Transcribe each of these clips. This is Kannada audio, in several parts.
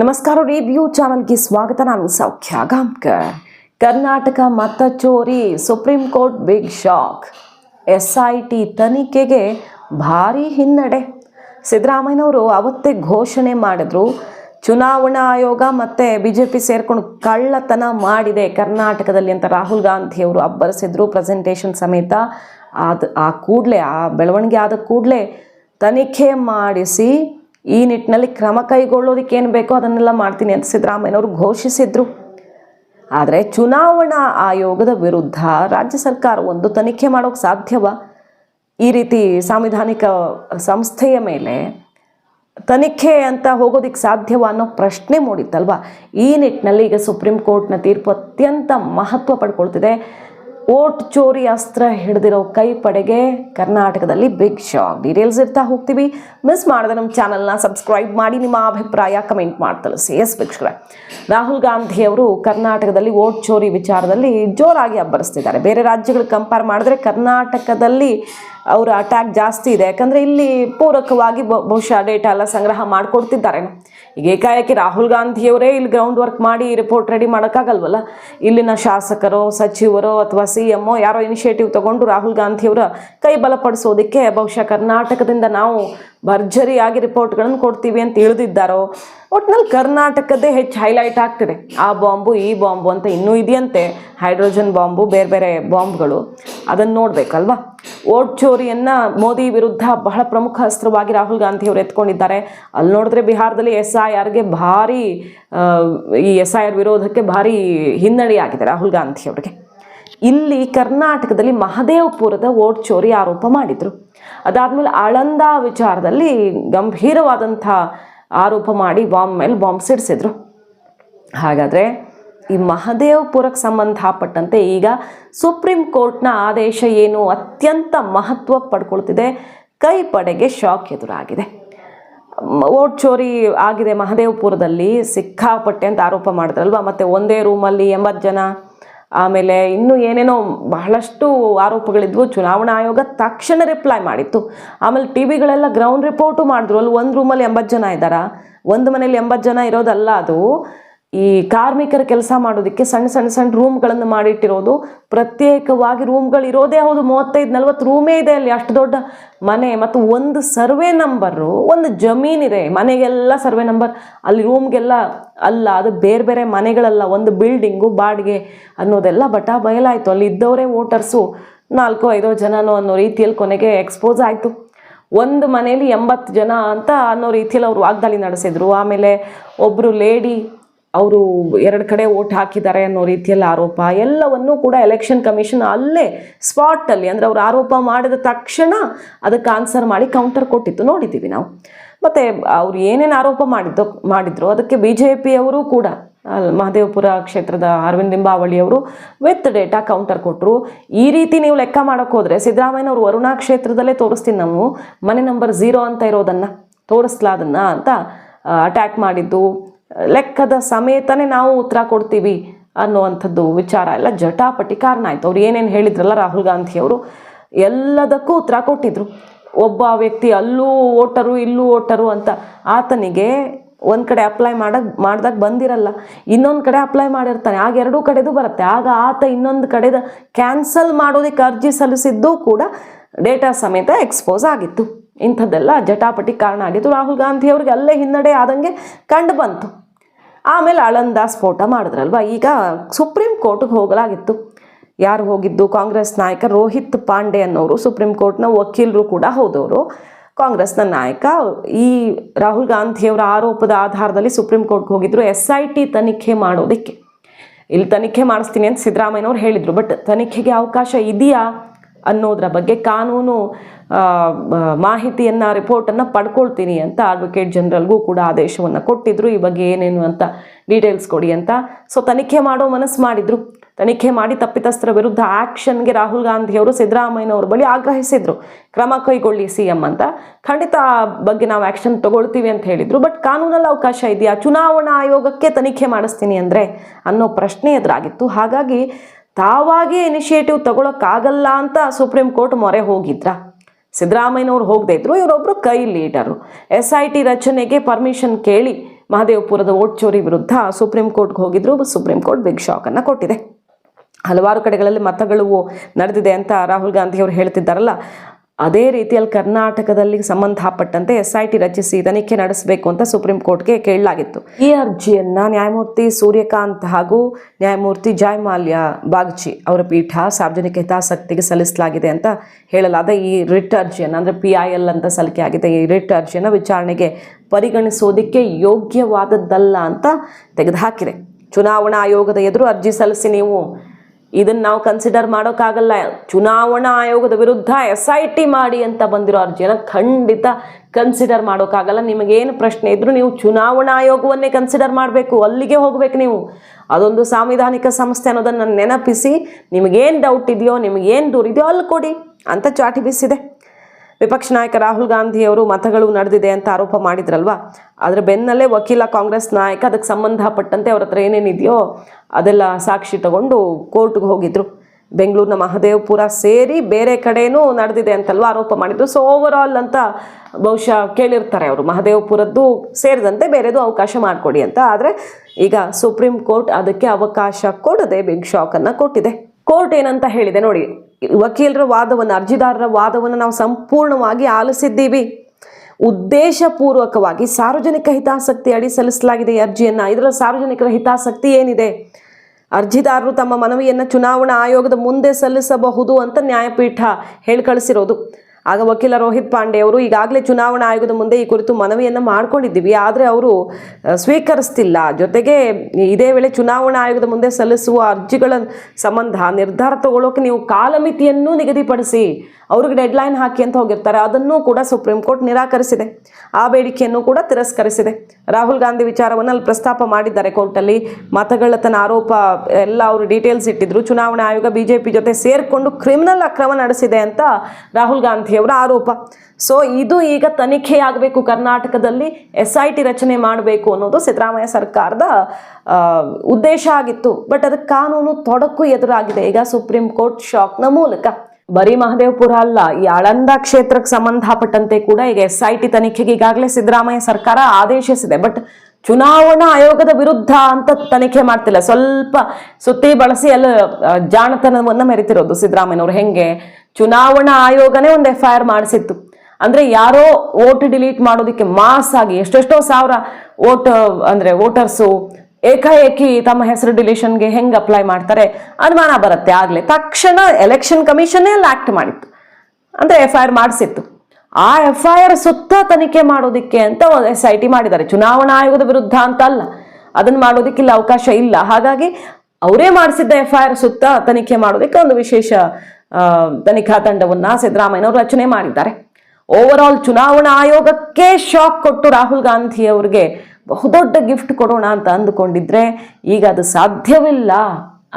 ನಮಸ್ಕಾರ ರಿವ್ಯೂ ಚಾನಲ್ಗೆ ಸ್ವಾಗತ. ನಾನು ಸೌಖ್ಯ ಗಾಂವ್ಕರ್ ಕರ್ನಾಟಕ ಮತ ಚೋರಿ supreme court big shock S I T ತನಿಖೆಗೆ ಭಾರಿ ಹಿನ್ನಡೆ. ಸಿದ್ದರಾಮಯ್ಯನವರು ಅವತ್ತೇ ಘೋಷಣೆ ಮಾಡಿದ್ರು. ಚುನಾವಣಾ ಆಯೋಗ ಮತ್ತು ಬಿ ಜೆ ಪಿ ಸೇರಿಕೊಂಡು ಕಳ್ಳತನ ಮಾಡಿದೆ ಕರ್ನಾಟಕದಲ್ಲಿ ಅಂತ ರಾಹುಲ್ ಗಾಂಧಿಯವರು ಅಬ್ಬರಿಸಿದ್ರು ಪ್ರೆಸೆಂಟೇಷನ್ ಸಮೇತ. ಅದು ಆ ಕೂಡಲೇ, ಆ ಬೆಳವಣಿಗೆ ಆದ ಕೂಡಲೇ ತನಿಖೆ ಮಾಡಿಸಿ ಈ ನಿಟ್ಟಿನಲ್ಲಿ ಕ್ರಮ ಕೈಗೊಳ್ಳೋದಕ್ಕೆ ಏನು ಬೇಕೋ ಅದನ್ನೆಲ್ಲ ಮಾಡ್ತೀನಿ ಅಂತ ಸಿದ್ದರಾಮಯ್ಯನವರು ಘೋಷಿಸಿದ್ರು. ಆದರೆ ಚುನಾವಣಾ ಆಯೋಗದ ವಿರುದ್ಧ ರಾಜ್ಯ ಸರ್ಕಾರ ಒಂದು ತನಿಖೆ ಮಾಡೋಕೆ ಸಾಧ್ಯವಾ? ಈ ರೀತಿ ಸಾಂವಿಧಾನಿಕ ಸಂಸ್ಥೆಯ ಮೇಲೆ ತನಿಖೆ ಅಂತ ಹೋಗೋದಿಕ್ಕೆ ಸಾಧ್ಯವ ಅನ್ನೋ ಪ್ರಶ್ನೆ ಮೂಡಿತ್ತಲ್ವ? ಈ ನಿಟ್ಟಿನಲ್ಲಿ ಈಗ ಸುಪ್ರೀಂ ಕೋರ್ಟ್ನ ತೀರ್ಪು ಅತ್ಯಂತ ಮಹತ್ವ ಪಡ್ಕೊಳ್ತಿದೆ. ಓಟ್ ಚೋರಿ ಅಸ್ತ್ರ ಹಿಡಿದಿರೋ ಕೈ ಪಡೆಗೆ ಕರ್ನಾಟಕದಲ್ಲಿ ಬಿಗ್ ಶಾಕ್ ಡೀಟೇಲ್ಸ್ ಇರ್ತಾ ಹೋಗ್ತೀವಿ. ಮಿಸ್ ಮಾಡದೆ ನಮ್ಮ ಚಾನಲ್ನ ಸಬ್ಸ್ಕ್ರೈಬ್ ಮಾಡಿ, ನಿಮ್ಮ ಅಭಿಪ್ರಾಯ ಕಮೆಂಟ್ ಮಾಡಿ ಸಿ ಎಸ್ ವೀಕ್ಷಕರೇ. ರಾಹುಲ್ ಗಾಂಧಿ ಅವರು ಕರ್ನಾಟಕದಲ್ಲಿ ಓಟ್ ಚೋರಿ ವಿಚಾರದಲ್ಲಿ ಜೋರಾಗಿ ಅಬ್ಬರಿಸ್ತಿದ್ದಾರೆ. ಬೇರೆ ರಾಜ್ಯಗಳು ಕಂಪೇರ್ ಮಾಡಿದ್ರೆ ಕರ್ನಾಟಕದಲ್ಲಿ ಅವರ ಅಟ್ಯಾಕ್ ಜಾಸ್ತಿ ಇದೆ. ಯಾಕಂದರೆ ಇಲ್ಲಿ ಪೂರಕವಾಗಿ ಬಹುಶಃ ಡೇಟಾ ಎಲ್ಲ ಸಂಗ್ರಹ ಮಾಡಿಕೊಡ್ತಿದ್ದಾರೆ. ಈಗ ಏಕಾಏಕಿ ರಾಹುಲ್ ಗಾಂಧಿಯವರೇ ಇಲ್ಲಿ ಗ್ರೌಂಡ್ ವರ್ಕ್ ಮಾಡಿ ರಿಪೋರ್ಟ್ ರೆಡಿ ಮಾಡೋಕ್ಕಾಗಲ್ವಲ್ಲ? ಇಲ್ಲಿನ ಶಾಸಕರೋ, ಸಚಿವರೋ ಅಥವಾ ಸಿ ಎಮ್ಮೋ ಯಾರೋ ಇನಿಷಿಯೇಟಿವ್ ತಗೊಂಡು ರಾಹುಲ್ ಗಾಂಧಿಯವರ ಕೈ ಬಲಪಡಿಸೋದಕ್ಕೆ ಬಹುಶಃ ಕರ್ನಾಟಕದಿಂದ ನಾವು ಭರ್ಜರಿಯಾಗಿ ರಿಪೋರ್ಟ್ಗಳನ್ನು ಕೊಡ್ತೀವಿ ಅಂತ ತಿಳಿದಿದ್ದಾರೋ ಒಟ್ನಲ್ಲಿ ಕರ್ನಾಟಕದ್ದೇ ಹೆಚ್ಚು ಹೈಲೈಟ್ ಆಗ್ತಿದೆ. ಆ ಬಾಂಬು ಈ ಬಾಂಬು ಅಂತ ಇನ್ನೂ ಇದೆಯಂತೆ. ಹೈಡ್ರೋಜನ್ ಬಾಂಬು ಬೇರೆ ಬೇರೆ ಬಾಂಬ್ಗಳು ಅದನ್ನು ನೋಡಬೇಕಲ್ವಾ? ಓಟ್ ಚೋರಿಯನ್ನು ಮೋದಿ ವಿರುದ್ಧ ಬಹಳ ಪ್ರಮುಖ ಅಸ್ತ್ರವಾಗಿ ರಾಹುಲ್ ಗಾಂಧಿ ಅವರು ಎತ್ಕೊಂಡಿದ್ದಾರೆ. ಅಲ್ಲಿ ನೋಡಿದ್ರೆ ಬಿಹಾರದಲ್ಲಿ ಎಸ್ ಐ ಆರ್ಗೆ ಭಾರಿ ಈ ಎಸ್ ಐ ಆರ್ ವಿರೋಧಕ್ಕೆ ಭಾರಿ ಹಿನ್ನಡೆಯಾಗಿದೆ ರಾಹುಲ್ ಗಾಂಧಿ ಅವರಿಗೆ ಇಲ್ಲಿ ಕರ್ನಾಟಕದಲ್ಲಿ ಮಹದೇವಪುರದ ಓಟ್ ಚೋರಿ ಆರೋಪ ಮಾಡಿದರು. ಅದಾದಮೇಲೆ ಆಳಂದ ವಿಚಾರದಲ್ಲಿ ಗಂಭೀರವಾದಂಥ ಆರೋಪ ಮಾಡಿ ಬಾಂಬ್ ಮೇಲೆ ಬಾಂಬ್ ಸಿಡಿಸಿದ್ರು. ಹಾಗಾದರೆ ಈ ಮಹದೇವಪುರಕ್ಕೆ ಸಂಬಂಧಪಟ್ಟಂತೆ ಈಗ ಸುಪ್ರೀಂ ಕೋರ್ಟ್ನ ಆದೇಶ ಏನು ಅತ್ಯಂತ ಮಹತ್ವ ಪಡ್ಕೊಳ್ತಿದೆ. ಕೈ ಪಡೆಗೆ ಶಾಕ್ ಎದುರಾಗಿದೆ. ಓಟ್ ಚೋರಿ ಆಗಿದೆ ಮಹದೇವಪುರದಲ್ಲಿ, ಸಿಕ್ಕಾಪಟ್ಟೆ ಅಂತ ಆರೋಪ ಮಾಡಿದ್ರಲ್ವ? ಮತ್ತು ಒಂದೇ ರೂಮಲ್ಲಿ ಎಂಬತ್ತು ಜನ, ಆಮೇಲೆ ಇನ್ನೂ ಏನೇನೋ ಬಹಳಷ್ಟು ಆರೋಪಗಳಿದ್ವು. ಚುನಾವಣಾ ಆಯೋಗ ತಕ್ಷಣ ರಿಪ್ಲೈ ಮಾಡಿತ್ತು. ಆಮೇಲೆ ಟಿ ವಿಗಳೆಲ್ಲ ಗ್ರೌಂಡ್ ರಿಪೋರ್ಟು ಮಾಡಿದ್ರು. ಅಲ್ಲಿ ಒಂದು ರೂಮಲ್ಲಿ ಎಂಬತ್ತು ಜನ ಇದ್ದಾರಾ? ಒಂದು ಮನೇಲಿ ಎಂಬತ್ತು ಜನ ಇರೋದಲ್ಲ ಅದು. ಈ ಕಾರ್ಮಿಕರ ಕೆಲಸ ಮಾಡೋದಕ್ಕೆ ಸಣ್ಣ ಸಣ್ಣ ಸಣ್ಣ ರೂಮ್ಗಳನ್ನು ಮಾಡಿಟ್ಟಿರೋದು. ಪ್ರತ್ಯೇಕವಾಗಿ ರೂಮ್ಗಳು ಇರೋದೇ ಹೌದು. ಮೂವತ್ತೈದು, ನಲ್ವತ್ತು ರೂಮೇ ಇದೆ ಅಲ್ಲಿ. ಅಷ್ಟು ದೊಡ್ಡ ಮನೆ. ಮತ್ತು ಒಂದು ಸರ್ವೆ ನಂಬರು ಒಂದು ಜಮೀನಿದೆ ಮನೆಗೆಲ್ಲ ಸರ್ವೆ ನಂಬರ್ ಅಲ್ಲಿ ರೂಮ್ಗೆಲ್ಲ ಅಲ್ಲ, ಅದು ಬೇರೆ ಬೇರೆ ಮನೆಗಳಲ್ಲ. ಒಂದು ಬಿಲ್ಡಿಂಗು ಬಾಡಿಗೆ ಅನ್ನೋದೆಲ್ಲ ಬಟಾ ಬಯಲಾಯಿತು. ಅಲ್ಲಿ ಇದ್ದವರೇ ವೋಟರ್ಸು ನಾಲ್ಕು, ಐದೋ ಜನನೋ ಅನ್ನೋ ರೀತಿಯಲ್ಲಿ ಕೊನೆಗೆ ಎಕ್ಸ್ಪೋಸ್ ಆಯಿತು. ಒಂದು ಮನೇಲಿ ಎಂಬತ್ತು ಜನ ಅಂತ ಅನ್ನೋ ರೀತಿಯಲ್ಲಿ ಅವರು ವಾಗ್ದಾಳಿ ನಡೆಸಿದ್ರು. ಆಮೇಲೆ ಒಬ್ಬರು ಲೇಡಿ ಅವರು ಎರಡು ಕಡೆ ಓಟ್ ಹಾಕಿದ್ದಾರೆ ಅನ್ನೋ ರೀತಿಯಲ್ಲಿ ಆರೋಪ. ಎಲ್ಲವನ್ನೂ ಕೂಡ ಎಲೆಕ್ಷನ್ ಕಮಿಷನ್ ಅಲ್ಲೇ ಸ್ಪಾಟಲ್ಲಿ ಅಂದರೆ ಅವರು ಆರೋಪ ಮಾಡಿದ ತಕ್ಷಣ ಅದಕ್ಕೆ ಆನ್ಸರ್ ಮಾಡಿ ಕೌಂಟರ್ ಕೊಟ್ಟಿತ್ತು. ನೋಡಿದ್ದೀವಿ ನಾವು. ಮತ್ತು ಅವ್ರು ಏನೇನು ಆರೋಪ ಮಾಡಿದ್ದು, ಮಾಡಿದ್ರು, ಅದಕ್ಕೆ ಬಿ ಜೆ ಕೂಡ ಮಹದೇವಪುರ ಕ್ಷೇತ್ರದ ಅರವಿಂದ್ ಲಿಂಬಾವಳಿ ಅವರು ವಿತ್ ಡೇಟಾ ಕೌಂಟರ್. ಕೊಟ್ಟರು ಈ ರೀತಿ ನೀವು ಲೆಕ್ಕ ಮಾಡೋಕೆ ಹೋದರೆ ಸಿದ್ದರಾಮಯ್ಯನವರು ವರುಣಾ ಕ್ಷೇತ್ರದಲ್ಲೇ ತೋರಿಸ್ತೀನಿ ನಾವು. ಮನೆ ನಂಬರ್ ಝೀರೋ ಅಂತ ಇರೋದನ್ನು, ತೋರಿಸ್ಲಾ ಅದನ್ನು ಅಂತ ಅಟ್ಯಾಕ್ ಮಾಡಿದ್ದು. ಲೆಕ್ಕದ ಸಮೇತನೇ ನಾವು ಉತ್ತರ ಕೊಡ್ತೀವಿ ಅನ್ನುವಂಥದ್ದು ವಿಚಾರ ಎಲ್ಲ ಜಟಾಪಟಿ ಕಾರಣ ಆಯಿತು. ಅವ್ರು ಏನೇನು ಹೇಳಿದ್ರಲ್ಲ ರಾಹುಲ್ ಗಾಂಧಿ ಅವರು ಎಲ್ಲದಕ್ಕೂ ಉತ್ತರ ಕೊಟ್ಟಿದ್ರು. ಒಬ್ಬ ವ್ಯಕ್ತಿ ಅಲ್ಲೂ ಓಟರು, ಇಲ್ಲೂ ಓಟರು ಅಂತ ಆತನಿಗೆ ಒಂದು ಕಡೆ ಅಪ್ಲೈ ಮಾಡಕ್ ಮಾಡ್ದಾಗ ಬಂದಿರಲ್ಲ. ಇನ್ನೊಂದು ಕಡೆ ಅಪ್ಲೈ ಮಾಡಿರ್ತಾನೆ. ಆಗ ಎರಡೂ ಕಡೆದು ಬರುತ್ತೆ. ಆಗ ಆತ ಇನ್ನೊಂದು ಕಡೆದ ಕ್ಯಾನ್ಸಲ್ ಮಾಡೋದಕ್ಕೆ ಅರ್ಜಿ ಸಲ್ಲಿಸಿದ್ದು ಕೂಡ ಡೇಟಾ ಸಮೇತ ಎಕ್ಸ್ಪೋಸ್ ಆಗಿತ್ತು. ಇಂಥದ್ದೆಲ್ಲ ಜಟಾಪಟಿ ಕಾರಣ ಆಗಿತ್ತು. ರಾಹುಲ್ ಗಾಂಧಿ ಅವ್ರಿಗೆ ಅಲ್ಲೇ ಹಿನ್ನಡೆ ಆದಂಗೆ ಕಂಡು ಬಂತು. ಆಮೇಲೆ ಆಳಂದ ಸ್ಫೋಟ ಮಾಡಿದ್ರಲ್ವ? ಈಗ ಸುಪ್ರೀಂ ಕೋರ್ಟ್ಗೆ ಹೋಗಲಾಗಿತ್ತು. ಯಾರು ಹೋಗಿದ್ದು? ಕಾಂಗ್ರೆಸ್ ನಾಯಕ ರೋಹಿತ್ ಪಾಂಡೆ ಅನ್ನೋರು, ಸುಪ್ರೀಂ ಕೋರ್ಟ್ನ ವಕೀಲರು ಕೂಡ ಹೋದವರು. ಕಾಂಗ್ರೆಸ್ನ ನಾಯಕ, ಈ ರಾಹುಲ್ ಗಾಂಧಿಯವರ ಆರೋಪದ ಆಧಾರದಲ್ಲಿ ಸುಪ್ರೀಂ ಕೋರ್ಟ್ಗೆ ಹೋಗಿದ್ರು ಎಸ್ ಐ ಟಿ ತನಿಖೆ ಮಾಡೋದಕ್ಕೆ. ಇಲ್ಲಿ ತನಿಖೆ ಮಾಡಿಸ್ತೀನಿ ಅಂತ ಸಿದ್ದರಾಮಯ್ಯನವ್ರು ಹೇಳಿದರು, ಬಟ್ ತನಿಖೆಗೆ ಅವಕಾಶ ಇದೆಯಾ ಅನ್ನೋದ್ರ ಬಗ್ಗೆ ಕಾನೂನು ಮಾಹಿತಿಯನ್ನು, ರಿಪೋರ್ಟನ್ನು ಪಡ್ಕೊಳ್ತೀನಿ ಅಂತ ಅಡ್ವೊಕೇಟ್ ಜನರಲ್ಗೂ ಕೂಡ ಆದೇಶವನ್ನು ಕೊಟ್ಟಿದ್ರು. ಈ ಬಗ್ಗೆ ಏನೇನು ಅಂತ ಡೀಟೇಲ್ಸ್ ಕೊಡಿ ಅಂತ. ಸೊ ತನಿಖೆ ಮಾಡೋ ಮನಸ್ಸು ಮಾಡಿದ್ರು. ತನಿಖೆ ಮಾಡಿ ತಪ್ಪಿತಸ್ಥರ ವಿರುದ್ಧ ಆ್ಯಕ್ಷನ್ಗೆ ರಾಹುಲ್ ಗಾಂಧಿಯವರು ಸಿದ್ದರಾಮಯ್ಯನವ್ರ ಬಳಿ ಆಗ್ರಹಿಸಿದ್ರು. ಕ್ರಮ ಕೈಗೊಳ್ಳಿ ಸಿ ಎಂ ಅಂತ. ಖಂಡಿತ ಬಗ್ಗೆ ನಾವು ಆ್ಯಕ್ಷನ್ ತಗೊಳ್ತೀವಿ ಅಂತ ಹೇಳಿದರು. ಬಟ್ ಕಾನೂನಲ್ಲಿ ಅವಕಾಶ ಇದೆಯಾ? ಚುನಾವಣಾ ಆಯೋಗಕ್ಕೆ ತನಿಖೆ ಮಾಡಿಸ್ತೀನಿ ಅಂದರೆ ಅನ್ನೋ ಪ್ರಶ್ನೆ ಎದುರಾಗಿತ್ತು. ಹಾಗಾಗಿ ತಾವಾಗೇ ಇನಿಷಿಯೇಟಿವ್ ತಗೊಳಕ್ಕಾಗಲ್ಲ ಅಂತ ಸುಪ್ರೀಂ ಕೋರ್ಟ್ ಮೊರೆ ಹೋಗಿದ್ರ? ಸಿದ್ದರಾಮಯ್ಯನವ್ರು ಹೋಗದೇ ಇದ್ರು ಇವರೊಬ್ಬರು ಕೈ ಲೀಡರು. ಎಸ್ ಐ ಟಿ ರಚನೆಗೆ ಪರ್ಮಿಷನ್ ಕೇಳಿ ಮಹದೇವಪುರದ ಓಟ್ ಚೋರಿ ವಿರುದ್ಧ ಸುಪ್ರೀಂ ಕೋರ್ಟ್ಗೆ ಹೋಗಿದ್ರು, ಸುಪ್ರೀಂ ಕೋರ್ಟ್ ಬಿಗ್ ಶಾಕನ್ನು ಕೊಟ್ಟಿದೆ. ಹಲವಾರು ಕಡೆಗಳಲ್ಲಿ ಮತಗಳು ನಡೆದಿದೆ ಅಂತ ರಾಹುಲ್ ಗಾಂಧಿ ಅವರು ಹೇಳ್ತಿದ್ದಾರಲ್ಲ ಅದೇ ರೀತಿಯಲ್ಲಿ ಕರ್ನಾಟಕದಲ್ಲಿ ಸಂಬಂಧಪಟ್ಟಂತೆ ಎಸ್ ಐ ಟಿ ರಚಿಸಿ ತನಿಖೆ ನಡೆಸಬೇಕು ಅಂತ ಸುಪ್ರೀಂ ಕೋರ್ಟ್ಗೆ ಕೇಳಲಾಗಿತ್ತು. ಈ ಅರ್ಜಿಯನ್ನ ನ್ಯಾಯಮೂರ್ತಿ ಸೂರ್ಯಕಾಂತ್ ಹಾಗೂ ನ್ಯಾಯಮೂರ್ತಿ ಜಯಮಾಲ್ಯ ಬಾಗ್ಚಿ ಅವರ ಪೀಠ ಸಾರ್ವಜನಿಕ ಹಿತಾಸಕ್ತಿಗೆ ಸಲ್ಲಿಸಲಾಗಿದೆ ಅಂತ ಹೇಳಲಾದ ಈ ರಿಟ್ ಅರ್ಜಿಯನ್ನು, ಅಂದರೆ ಪಿ ಐ ಎಲ್ ಅಂತ ಸಲ್ಲಿಕೆ ಆಗಿದೆ ಈ ರಿಟ್ ಅರ್ಜಿಯನ್ನು ವಿಚಾರಣೆಗೆ ಪರಿಗಣಿಸೋದಕ್ಕೆ ಯೋಗ್ಯವಾದದ್ದಲ್ಲ ಅಂತ ತೆಗೆದುಹಾಕಿದೆ. ಚುನಾವಣಾ ಆಯೋಗದ ಎದುರು ಅರ್ಜಿ ಸಲ್ಲಿಸಿ ನೀವು ಇದನ್ನ ನಾವು ಕನ್ಸಿಡರ್ ಮಾಡೋಕ್ಕಾಗಲ್ಲ ಚುನಾವಣಾ ಆಯೋಗದ ವಿರುದ್ಧ ಎಸ್ ಐ ಟಿ ಮಾಡಿ ಅಂತ ಬಂದಿರೋ ಅರ್ಜಿಯನ್ನು ಖಂಡಿತ ಕನ್ಸಿಡರ್ ಮಾಡೋಕ್ಕಾಗಲ್ಲ ನಿಮಗೇನು ಪ್ರಶ್ನೆ ಇದ್ರೂ ನೀವು ಚುನಾವಣಾ ಆಯೋಗವನ್ನೇ ಕನ್ಸಿಡರ್ ಮಾಡಬೇಕು. ಅಲ್ಲಿಗೆ ಹೋಗ್ಬೇಕು ನೀವು. ಅದೊಂದು ಸಾಂವಿಧಾನಿಕ ಸಂಸ್ಥೆ ಅನ್ನೋದನ್ನು ನೆನಪಿಸಿ. ನಿಮಗೇನು ಡೌಟ್ ಇದೆಯೋ, ನಿಮಗೇನು ದೂರಿದೆಯೋ ಅಲ್ಲಿ ಕೊಡಿ ಅಂತ ಚಾಟಿ ಬೀಸಿದೆ. ವಿಪಕ್ಷ ನಾಯಕ ರಾಹುಲ್ ಗಾಂಧಿ ಅವರು ಮತಗಳು ನಡೆದಿದೆ ಅಂತ ಆರೋಪ ಮಾಡಿದ್ರಲ್ವಾ? ಅದರ ಬೆನ್ನಲ್ಲೇ ವಕೀಲ ಕಾಂಗ್ರೆಸ್ ನಾಯಕ, ಅದಕ್ಕೆ ಸಂಬಂಧಪಟ್ಟಂತೆ ಅವ್ರ ಹತ್ರ ಏನೇನಿದೆಯೋ ಅದೆಲ್ಲ ಸಾಕ್ಷಿ ತಗೊಂಡು ಕೋರ್ಟ್ಗೆ ಹೋಗಿದ್ರು. ಬೆಂಗಳೂರಿನ ಮಹದೇವಪುರ ಸೇರಿ ಬೇರೆ ಕಡೆನೂ ನಡೆದಿದೆ ಅಂತಲ್ವಾ ಆರೋಪ ಮಾಡಿದ್ರು. ಸೊ ಓವರ್ ಆಲ್ ಅಂತ ಬಹುಶಃ ಕೇಳಿರ್ತಾರೆ ಅವರು. ಮಹದೇವಪುರದ್ದು ಸೇರಿದಂತೆ ಬೇರೆದು ಅವಕಾಶ ಮಾಡಿಕೊಡಿ ಅಂತ. ಆದರೆ ಈಗ ಸುಪ್ರೀಂ ಕೋರ್ಟ್ ಅದಕ್ಕೆ ಅವಕಾಶ ಕೊಡದೆ ಬಿಗ್ ಶಾಕನ್ನು ಕೊಟ್ಟಿದೆ. ಕೋರ್ಟ್ ಏನಂತ ಹೇಳಿದೆ ನೋಡಿ, ವಕೀಲರ ವಾದವನ್ನು, ಅರ್ಜಿದಾರರ ವಾದವನ್ನು ನಾವು ಸಂಪೂರ್ಣವಾಗಿ ಆಲಿಸಿದ್ದೀವಿ. ಉದ್ದೇಶಪೂರ್ವಕವಾಗಿ ಸಾರ್ವಜನಿಕ ಹಿತಾಸಕ್ತಿ ಅಡಿ ಸಲ್ಲಿಸಲಾಗಿದೆ ಈ ಅರ್ಜಿಯನ್ನು. ಇದರಲ್ಲಿ ಸಾರ್ವಜನಿಕರ ಹಿತಾಸಕ್ತಿ ಏನಿದೆ? ಅರ್ಜಿದಾರರು ತಮ್ಮ ಮನವಿಯನ್ನು ಚುನಾವಣಾ ಆಯೋಗದ ಮುಂದೆ ಸಲ್ಲಿಸಬಹುದು ಅಂತ ನ್ಯಾಯಪೀಠ ಹೇಳಿ ಕಳಿಸಿರೋದು ಆಗ ವಕೀಲ ರೋಹಿತ್ ಪಾಂಡೆ ಅವರು ಈಗಾಗಲೇ ಚುನಾವಣಾ ಆಯೋಗದ ಮುಂದೆ ಈ ಕುರಿತು ಮನವಿಯನ್ನು ಮಾಡ್ಕೊಂಡಿದ್ದೀವಿ, ಆದರೆ ಅವರು ಸ್ವೀಕರಿಸ್ತಿಲ್ಲ. ಜೊತೆಗೆ ಇದೇ ವೇಳೆ ಚುನಾವಣಾ ಆಯೋಗದ ಮುಂದೆ ಸಲ್ಲಿಸುವ ಅರ್ಜಿಗಳ ಸಂಬಂಧ ನಿರ್ಧಾರ ತಗೊಳ್ಳೋಕೆ ನೀವು ಕಾಲಮಿತಿಯನ್ನು ನಿಗದಿಪಡಿಸಿ ಅವ್ರಿಗೆ ಡೆಡ್ಲೈನ್ ಹಾಕಿ ಅಂತ ಹೋಗಿರ್ತಾರೆ. ಅದನ್ನೂ ಕೂಡ ಸುಪ್ರೀಂ ಕೋರ್ಟ್ ನಿರಾಕರಿಸಿದೆ. ಆ ಬೇಡಿಕೆಯನ್ನು ಕೂಡ ತಿರಸ್ಕರಿಸಿದೆ. ರಾಹುಲ್ ಗಾಂಧಿ ವಿಚಾರವನ್ನು ಅಲ್ಲಿ ಪ್ರಸ್ತಾಪ ಮಾಡಿದ್ದಾರೆ ಕೋರ್ಟಲ್ಲಿ. ಮತಗಳ್ಳತನ ಆರೋಪ ಎಲ್ಲ ಅವರು ಡೀಟೇಲ್ಸ್ ಇಟ್ಟಿದ್ರು. ಚುನಾವಣಾ ಆಯೋಗ, ಬಿಜೆಪಿ ಜೊತೆ ಸೇರಿಕೊಂಡು ಕ್ರಿಮಿನಲ್ ಅಕ್ರಮ ನಡೆಸಿದೆ ಅಂತ ರಾಹುಲ್ ಗಾಂಧಿಯವರ ಆರೋಪ. ಸೊ ಇದು ಈಗ ತನಿಖೆ ಆಗಬೇಕು ಕರ್ನಾಟಕದಲ್ಲಿ ಎಸ್ ಐ ಟಿ ರಚನೆ ಮಾಡಬೇಕು ಅನ್ನೋದು ಸಿದ್ದರಾಮಯ್ಯ ಸರ್ಕಾರದ ಉದ್ದೇಶ ಆಗಿತ್ತು. ಬಟ್ ಅದಕ್ಕೆ ಕಾನೂನು ತೊಡಕು ಎದುರಾಗಿದೆ. ಈಗ ಸುಪ್ರೀಂ ಕೋರ್ಟ್ ಶಾಕ್ನ ಮೂಲಕ. ಬರೀ ಮಹದೇವಪುರ ಅಲ್ಲ, ಈ ಆಳಂದ ಕ್ಷೇತ್ರಕ್ಕೆ ಸಂಬಂಧಪಟ್ಟಂತೆ ಕೂಡ ಈಗ ಎಸ್ ಐ ಟಿ ತನಿಖೆಗೆ ಈಗಾಗಲೇ ಸಿದ್ದರಾಮಯ್ಯ ಸರ್ಕಾರ ಆದೇಶಿಸಿದೆ. ಬಟ್ ಚುನಾವಣಾ ಆಯೋಗದ ವಿರುದ್ಧ ಅಂತ ತನಿಖೆ ಮಾಡ್ತಿಲ್ಲ. ಸ್ವಲ್ಪ ಸುತ್ತಿ ಬಳಸಿ ಎಲ್ಲ ಜಾಣತನವನ್ನ ಮೆರಿತಿರೋದು ಸಿದ್ದರಾಮಯ್ಯನವ್ರು. ಹೆಂಗೆ? ಚುನಾವಣಾ ಆಯೋಗನೇ ಒಂದು ಎಫ್ ಐ ಆರ್ ಮಾಡಿಸಿತ್ತು. ಅಂದ್ರೆ ಯಾರೋ ಓಟ್ ಡಿಲೀಟ್ ಮಾಡೋದಕ್ಕೆ ಮಾಸ್ ಆಗಿ ಎಷ್ಟೆಷ್ಟೋ ಸಾವಿರ ಓಟ್ ಅಂದ್ರೆ ವೋಟರ್ಸು ಏಕಾಏಕಿ ತಮ್ಮ ಹೆಸರು ಡಿಲೀಷನ್ಗೆ ಹೆಂಗೆ ಅಪ್ಲೈ ಮಾಡ್ತಾರೆ? ಅನುಮಾನ ಬರುತ್ತೆ ಆಗಲೇ. ತಕ್ಷಣ ಎಲೆಕ್ಷನ್ ಕಮಿಷನ್ನೇ ಅಲ್ಲಿ ಮಾಡಿತ್ತು. ಅಂದ್ರೆ ಎಫ್ ಐ ಆರ್ ಮಾಡಿಸಿತ್ತು. ಆ ಎಫ್ ಐ ಆರ್ ಸುತ್ತ ತನಿಖೆ ಮಾಡೋದಕ್ಕೆ ಅಂತ ಎಸ್ ಐ ಟಿ ಮಾಡಿದ್ದಾರೆ. ಚುನಾವಣಾ ಆಯೋಗದ ವಿರುದ್ಧ ಅಂತ ಅಲ್ಲ ಅದನ್ನ ಮಾಡೋದಕ್ಕೆ ಇಲ್ಲಿ ಅವಕಾಶ ಇಲ್ಲ. ಹಾಗಾಗಿ ಅವರೇ ಮಾಡಿಸಿದ್ದ ಎಫ್ ಐ ಆರ್ ಸುತ್ತ ತನಿಖೆ ಮಾಡೋದಕ್ಕೆ ಒಂದು ವಿಶೇಷ ತನಿಖಾ ತಂಡವನ್ನ ಸಿದ್ದರಾಮಯ್ಯನವರು ರಚನೆ ಮಾಡಿದ್ದಾರೆ. ಓವರ್ ಆಲ್ ಚುನಾವಣಾ ಆಯೋಗಕ್ಕೆ ಶಾಕ್ ಕೊಟ್ಟು ರಾಹುಲ್ ಗಾಂಧಿ ಅವರಿಗೆ ಬಹುದೊಡ್ಡ ಗಿಫ್ಟ್ ಕೊಡೋಣ ಅಂತ ಅಂದುಕೊಂಡಿದ್ರೆ ಈಗ ಅದು ಸಾಧ್ಯವಿಲ್ಲ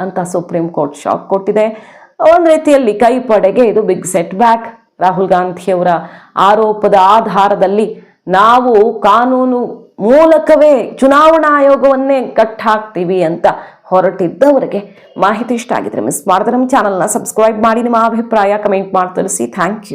ಅಂತ ಸುಪ್ರೀಂ ಕೋರ್ಟ್ ಶಾಕ್ ಕೊಟ್ಟಿದೆ. ಒಂದು ರೀತಿಯಲ್ಲಿ ಕೈ ಪಡೆಗೆ ಇದು ಬಿಗ್ ಸೆಟ್ ಬ್ಯಾಕ್ ರಾಹುಲ್ ಗಾಂಧಿಯವರ ಆರೋಪದ ಆಧಾರದಲ್ಲಿ ನಾವು ಕಾನೂನು ಮೂಲಕವೇ ಚುನಾವಣಾ ಆಯೋಗವನ್ನೇ ಕಟ್ ಹಾಕ್ತೀವಿ ಅಂತ ಹೊರಟಿದ್ದವರಿಗೆ ಮಾಹಿತಿ ಇಷ್ಟ ಆಗಿದ್ರೆ ಮಿಸ್ ಮಾಡಿದ್ರೆ ನಮ್ಮ ಚಾನಲ್ನ ಸಬ್ಸ್ಕ್ರೈಬ್ ಮಾಡಿ, ನಿಮ್ಮ ಅಭಿಪ್ರಾಯ ಕಮೆಂಟ್ ಮಾಡಿ, ತಿಳಿಸಿ. Thank you